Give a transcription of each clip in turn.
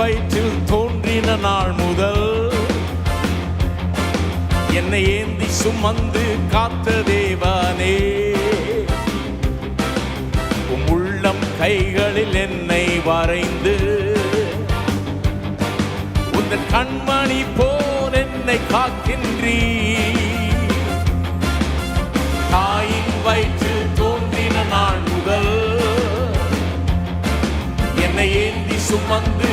வயிற்றில் தோன்றின நாள் முதல் என்னை ஏந்தி சுமந்து காத்த தேவானே. உம் உள்ளம் கைகளில் என்னை வரைந்து உந்தன் கண்மணி போல் என்னை காக்கின்றீ தாயின் வயிற்றில் தோன்றின நாள் முதல் என்னை ஏந்தி சுமந்து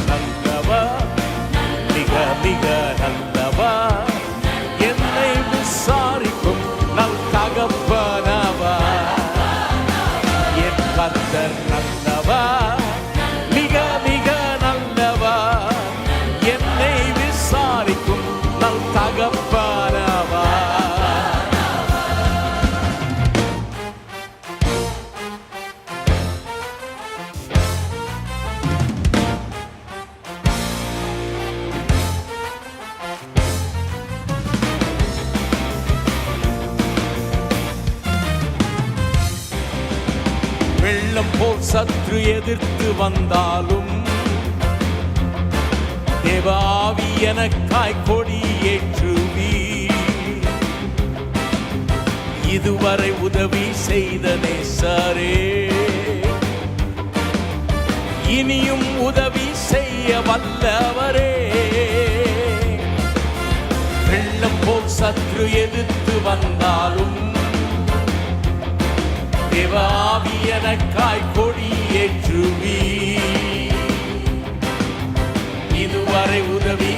வெள்ளம் போல் சற்று எதிர்த்து வந்தாலும் தேவாவி எனக்காய் கொடி ஏற்றுவி. இதுவரை உதவி செய்த நேசரே. இனியும் உதவி செய்ய வல்லவரே. வெள்ளம் போல் சற்று எதிர்த்து வந்தாலும் தேவாவி எனக்காய் கொடி இதுவரை உதவி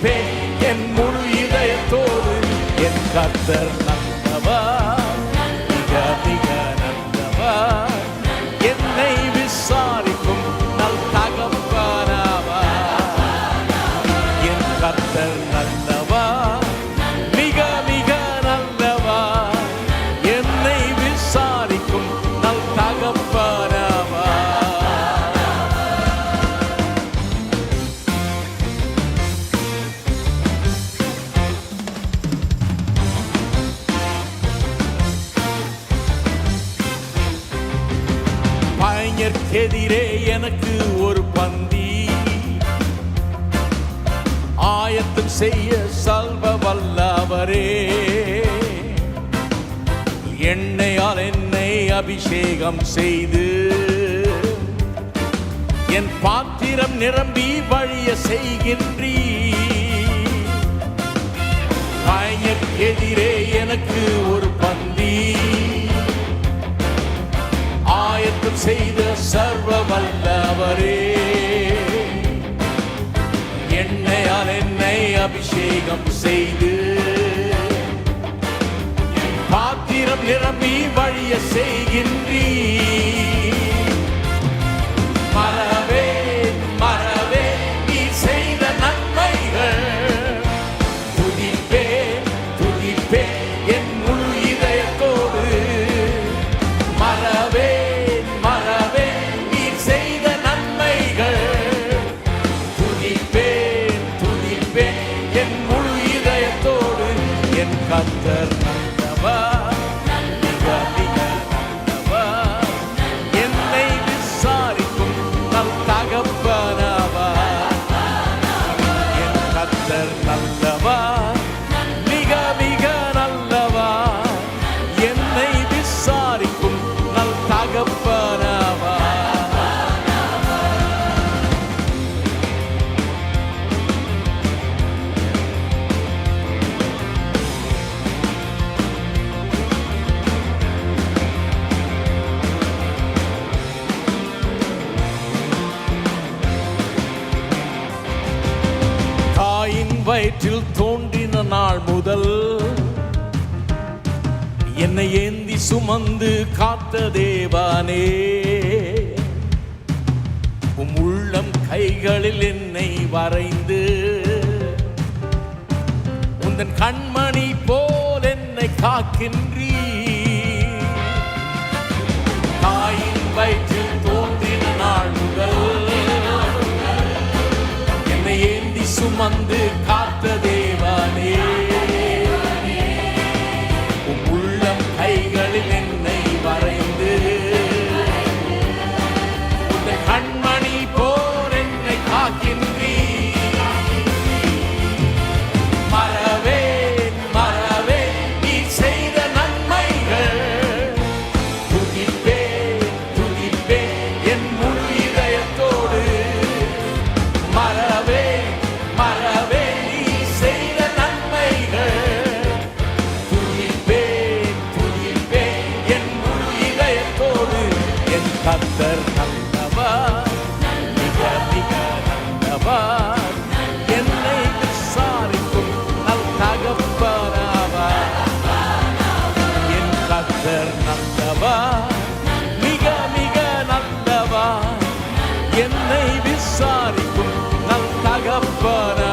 துதிப்பே என் முழு இதயத்தோடு என் கத்தர் பயஞர்க்கெதிரே எனக்கு ஒரு பந்தி. ஆயத்தம் செய்ய சல்வ வல்லவரே எண்ணெயால் என்னை அபிஷேகம் செய்து என் பாத்திரம் நிரம்பி வழிய செய்கின்றீ எதிரே எனக்கு ஒரு பந்தி. ஆயத்தம் செய்த சர்வ வல்லவரே. என்னையால் என்னை அபிஷேகம் செய்து பாத்திரம் நிரம்பி வழிய செய்கின்றீ வயிற்றில் தோன்றின நாள் முதல் என்னை ஏந்தி சுமந்து காத்த தேவானே. உம் உள்ளம் கைகளில் என்னை வரைந்து உந்தன் கண்மணி போல் என்னை காக்கின்றீ தாயின் வயிற்றில் தோன்றின நாள் முதல் என்னை ஏந்தி சுமந்து கத்தர் நல்லவா மிக மிக நல்லவா என்னை விசாரிக்கும் நல் தகப்பனவா என் கத்தர் நல்லவா மிக மிக நல்லவா என்னை விசாரிக்கும் நல் தகப்பனா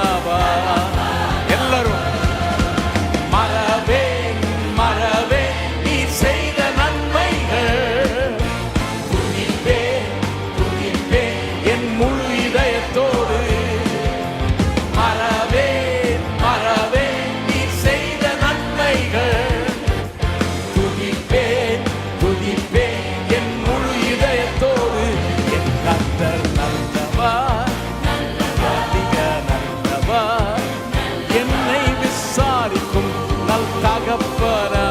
alcaga para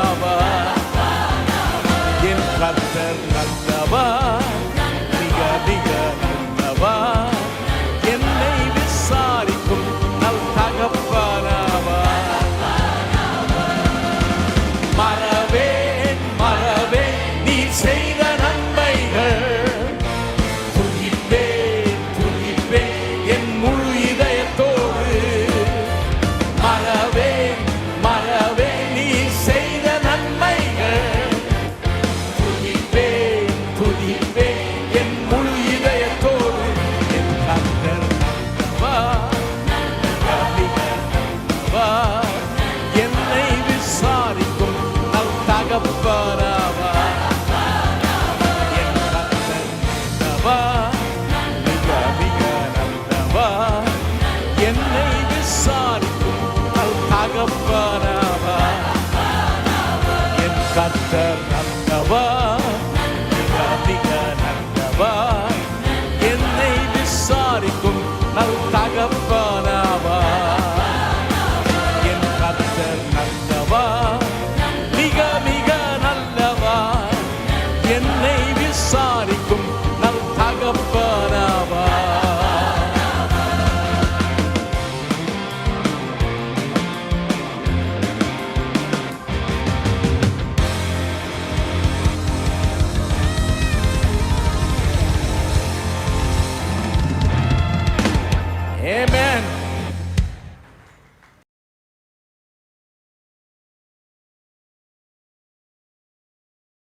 above.